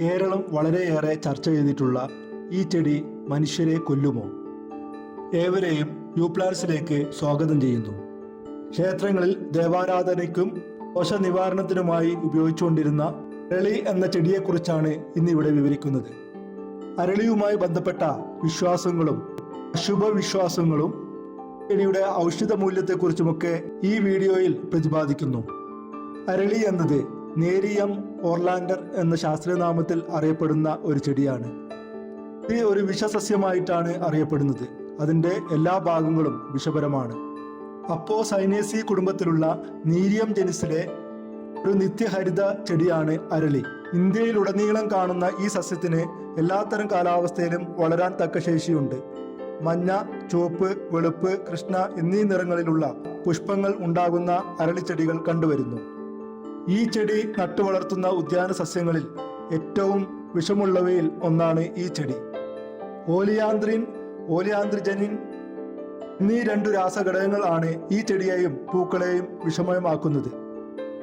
കേരളം വളരെയേറെ ചർച്ച ചെയ്തിട്ടുള്ള ഈ ചെടി മനുഷ്യരെ കൊല്ലുമോ? ഏവരെയും യൂപ്ലാൻസിലേക്ക് സ്വാഗതം ചെയ്യുന്നു. ക്ഷേത്രങ്ങളിൽ ദേവാരാധനയ്ക്കും ദോഷനിവാരണത്തിനുമായി ഉപയോഗിച്ചുകൊണ്ടിരുന്ന അരളി എന്ന ചെടിയെക്കുറിച്ചാണ് ഇന്നിവിടെ വിവരിക്കുന്നത്. അരളിയുമായി ബന്ധപ്പെട്ട വിശ്വാസങ്ങളും അശുഭ വിശ്വാസങ്ങളും ചെടിയുടെ ഔഷധ മൂല്യത്തെക്കുറിച്ചുമൊക്കെ ഈ വീഡിയോയിൽ പ്രതിപാദിക്കുന്നു. അരളി എന്നത് നേരിയം ഓർലാൻഡർ എന്ന ശാസ്ത്രനാമത്തിൽ അറിയപ്പെടുന്ന ഒരു ചെടിയാണ്. ഇത് ഒരു വിഷസസ്യമായിട്ടാണ് അറിയപ്പെടുന്നത്. അതിന്റെ എല്ലാ ഭാഗങ്ങളും വിഷപരമാണ്. അപ്പോ സൈനേസി കുടുംബത്തിലുള്ള നീരിയം ജനിസിലെ ഒരു നിത്യഹരിത ചെടിയാണ് അരളി. ഇന്ത്യയിലുടനീളം കാണുന്ന ഈ സസ്യത്തിന് എല്ലാത്തരം കാലാവസ്ഥയിലും വളരാൻ തക്ക ശേഷിയുണ്ട്. മഞ്ഞ ചുവപ്പ് വെളുപ്പ് കൃഷ്ണ എന്നീ നിറങ്ങളിലുള്ള പുഷ്പങ്ങൾ ഉണ്ടാകുന്ന അരളിച്ചെടികൾ കണ്ടുവരുന്നു. ഈ ചെടി നട്ടു വളർത്തുന്ന ഉദ്യാന സസ്യങ്ങളിൽ ഏറ്റവും വിഷമുള്ളവയിൽ ഒന്നാണ് ഈ ചെടി. ഓലിയാന്ത്രിൻ ഓലിയാന്ത്രിജനിൻ എന്നീ രണ്ടു രാസഘടകങ്ങൾ ആണ് ഈ ചെടിയെയും പൂക്കളെയും വിഷമയമാക്കുന്നത്.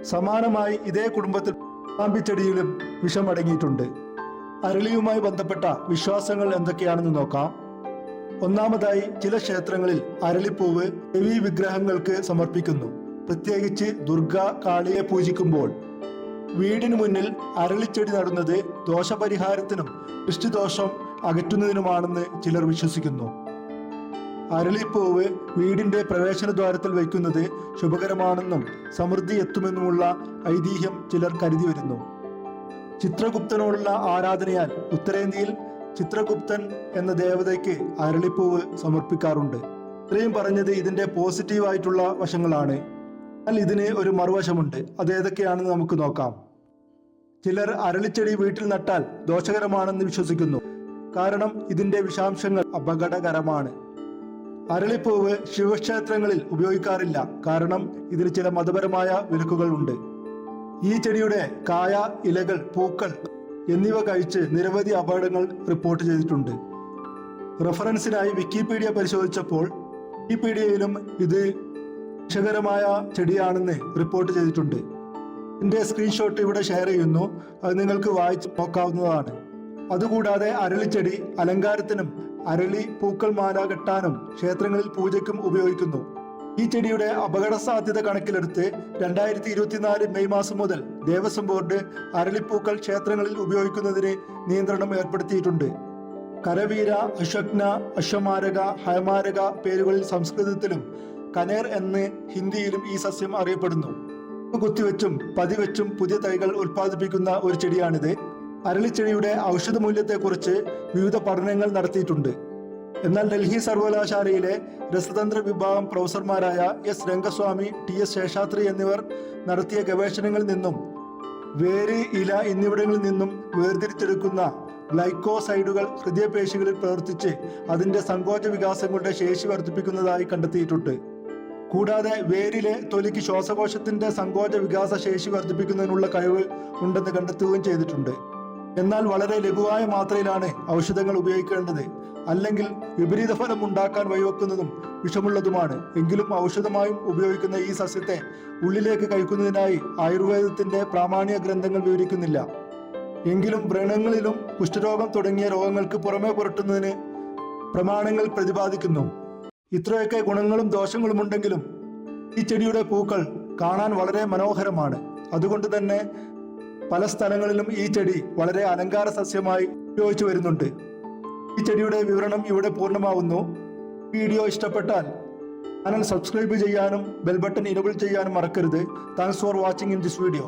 സമാനമായി ഇതേ കുടുംബത്തിൽ പാമ്പിച്ചെടിയിലും വിഷമടങ്ങിയിട്ടുണ്ട്. അരളിയുമായി ബന്ധപ്പെട്ട വിശ്വാസങ്ങൾ എന്തൊക്കെയാണെന്ന് നോക്കാം. ഒന്നാമതായി ചില ക്ഷേത്രങ്ങളിൽ അരളിപ്പൂവ് ദേവീ വിഗ്രഹങ്ങൾക്ക് സമർപ്പിക്കുന്നു. പ്രത്യേകിച്ച് ദുർഗ കാളിയെ പൂജിക്കുമ്പോൾ വീടിന് മുന്നിൽ അരളിച്ചെടി നടുന്നത് ദോഷപരിഹാരത്തിനും ദൃഷ്ടിദോഷം അകറ്റുന്നതിനുമാണെന്ന് ചിലർ വിശ്വസിക്കുന്നു. അരളിപ്പൂവ് വീടിന്റെ പ്രവേശന ദ്വാരത്തിൽ വയ്ക്കുന്നത് ശുഭകരമാണെന്നും സമൃദ്ധി എത്തുമെന്നുമുള്ള ഐതിഹ്യം ചിലർ കരുതി വരുന്നു. ചിത്രഗുപ്തനോടുള്ള ആരാധനയാൽ ഉത്തരേന്ത്യയിൽ ചിത്രഗുപ്തൻ എന്ന ദേവതയ്ക്ക് അരളിപ്പൂവ് സമർപ്പിക്കാറുണ്ട്. ഇത്രയും പറഞ്ഞത് ഇതിന്റെ പോസിറ്റീവ് ആയിട്ടുള്ള വശങ്ങളാണ്. എന്നാൽ ഇതിന് ഒരു മറുവശമുണ്ട്. അത് ഏതൊക്കെയാണെന്ന് നമുക്ക് നോക്കാം. ചിലർ അരളിച്ചെടി വീട്ടിൽ നട്ടാൽ ദോഷകരമാണെന്ന് വിശ്വസിക്കുന്നു. കാരണം ഇതിന്റെ വിഷാംശങ്ങൾ അപകടകരമാണ്. അരളിപ്പൂവ് ശിവക്ഷേത്രങ്ങളിൽ ഉപയോഗിക്കാറില്ല. കാരണം ഇതിന് ചില മതപരമായ വിലക്കുകൾ ഉണ്ട്. ഈ ചെടിയുടെ കായ ഇലകൾ പൂക്കൾ എന്നിവ കഴിച്ച് നിരവധി അപകടങ്ങൾ റിപ്പോർട്ട് ചെയ്തിട്ടുണ്ട്. റെഫറൻസിനായി വിക്കിപീഡിയ പരിശോധിച്ചപ്പോൾ വിക്കിപീഡിയയിലും ഇത് വിഷകരമായ ചെടിയാണെന്ന് റിപ്പോർട്ട് ചെയ്തിട്ടുണ്ട്. എന്റെ സ്ക്രീൻഷോട്ട് ഇവിടെ ഷെയർ ചെയ്യുന്നു. അത് നിങ്ങൾക്ക് വായിച്ച് നോക്കാവുന്നതാണ്. അതുകൂടാതെ അരളിച്ചെടി അലങ്കാരത്തിനും അരളി പൂക്കൾ മാല കെട്ടാനും ക്ഷേത്രങ്ങളിൽ പൂജയ്ക്കും ഉപയോഗിക്കുന്നു. ഈ ചെടിയുടെ അപകട സാധ്യത കണക്കിലെടുത്ത് രണ്ടായിരത്തി ഇരുപത്തിനാല് മെയ് മാസം മുതൽ ദേവസ്വം ബോർഡ് അരളിപ്പൂക്കൾ ക്ഷേത്രങ്ങളിൽ ഉപയോഗിക്കുന്നതിന് നിയന്ത്രണം ഏർപ്പെടുത്തിയിട്ടുണ്ട്. കരവീര അശ്വഗ്ന അശ്വമാരക ഹയമാരക പേരുകളിൽ സംസ്കൃതത്തിലും കനേർ എന്ന് ഹിന്ദിയിലും ഈ സസ്യം അറിയപ്പെടുന്നു. കുത്തിവെച്ചും പതിവെച്ചും പുതിയ തൈകൾ ഉൽപ്പാദിപ്പിക്കുന്ന ഒരു ചെടിയാണിത്. അരളിച്ചെടിയുടെ ഔഷധ മൂല്യത്തെക്കുറിച്ച് വിവിധ പഠനങ്ങൾ നടത്തിയിട്ടുണ്ട്. എന്നാൽ ഡൽഹി സർവകലാശാലയിലെ രസതന്ത്ര വിഭാഗം പ്രൊഫസർമാരായ S Rangaswamy T S Seshadri എന്നിവർ നടത്തിയ ഗവേഷണങ്ങളിൽ നിന്നും വേര് ഇല എന്നിവിടങ്ങളിൽ നിന്നും വേർതിരിച്ചെടുക്കുന്ന ഗ്ലൈക്കോസൈഡുകൾ ഹൃദയപേശികളിൽ പ്രവർത്തിച്ച് അതിന്റെ സങ്കോച വികാസങ്ങളുടെ ശേഷി വർദ്ധിപ്പിക്കുന്നതായി കണ്ടെത്തിയിട്ടുണ്ട്. കൂടാതെ വേരിലെ തൊലിക്ക് ശ്വാസകോശത്തിന്റെ സങ്കോച വികാസ ശേഷി വർദ്ധിപ്പിക്കുന്നതിനുള്ള കഴിവ് ഉണ്ടെന്ന് കണ്ടെത്തുകയും ചെയ്തിട്ടുണ്ട്. എന്നാൽ വളരെ ലഘുവായ മാത്രയിലാണ് ഔഷധങ്ങൾ ഉപയോഗിക്കേണ്ടത്. അല്ലെങ്കിൽ വിപരീത ഫലം ഉണ്ടാക്കാൻ വഴിവെക്കുന്നതും വിഷമുള്ളതുമാണ്. എങ്കിലും ഔഷധമായും ഉപയോഗിക്കുന്ന ഈ സസ്യത്തെ ഉള്ളിലേക്ക് കഴിക്കുന്നതിനായി ആയുർവേദത്തിന്റെ പ്രാമാണിക ഗ്രന്ഥങ്ങൾ വിവരിക്കുന്നില്ല. എങ്കിലും വ്രണങ്ങളിലും കുഷ്ഠരോഗം തുടങ്ങിയ രോഗങ്ങൾക്ക് പുറമെ പുരട്ടുന്നതിന് പ്രമാണങ്ങൾ പ്രതിപാദിക്കുന്നു. ഇത്രയൊക്കെ ഗുണങ്ങളും ദോഷങ്ങളും ഉണ്ടെങ്കിലും ഈ ചെടിയുടെ പൂക്കൾ കാണാൻ വളരെ മനോഹരമാണ്. അതുകൊണ്ട് തന്നെ പല സ്ഥലങ്ങളിലും ഈ ചെടി വളരെ അലങ്കാര സസ്യമായി ഉപയോഗിച്ചു വരുന്നുണ്ട്. ഈ ചെടിയുടെ വിവരണം ഇവിടെ പൂർണമാവുന്നു. വീഡിയോ ഇഷ്ടപ്പെട്ടാൽ ചാനൽ സബ്സ്ക്രൈബ് ചെയ്യാനും ബെൽ ബട്ടൺ ഇനബിൾ ചെയ്യാനും മറക്കരുത്. Thanks for watching in this video.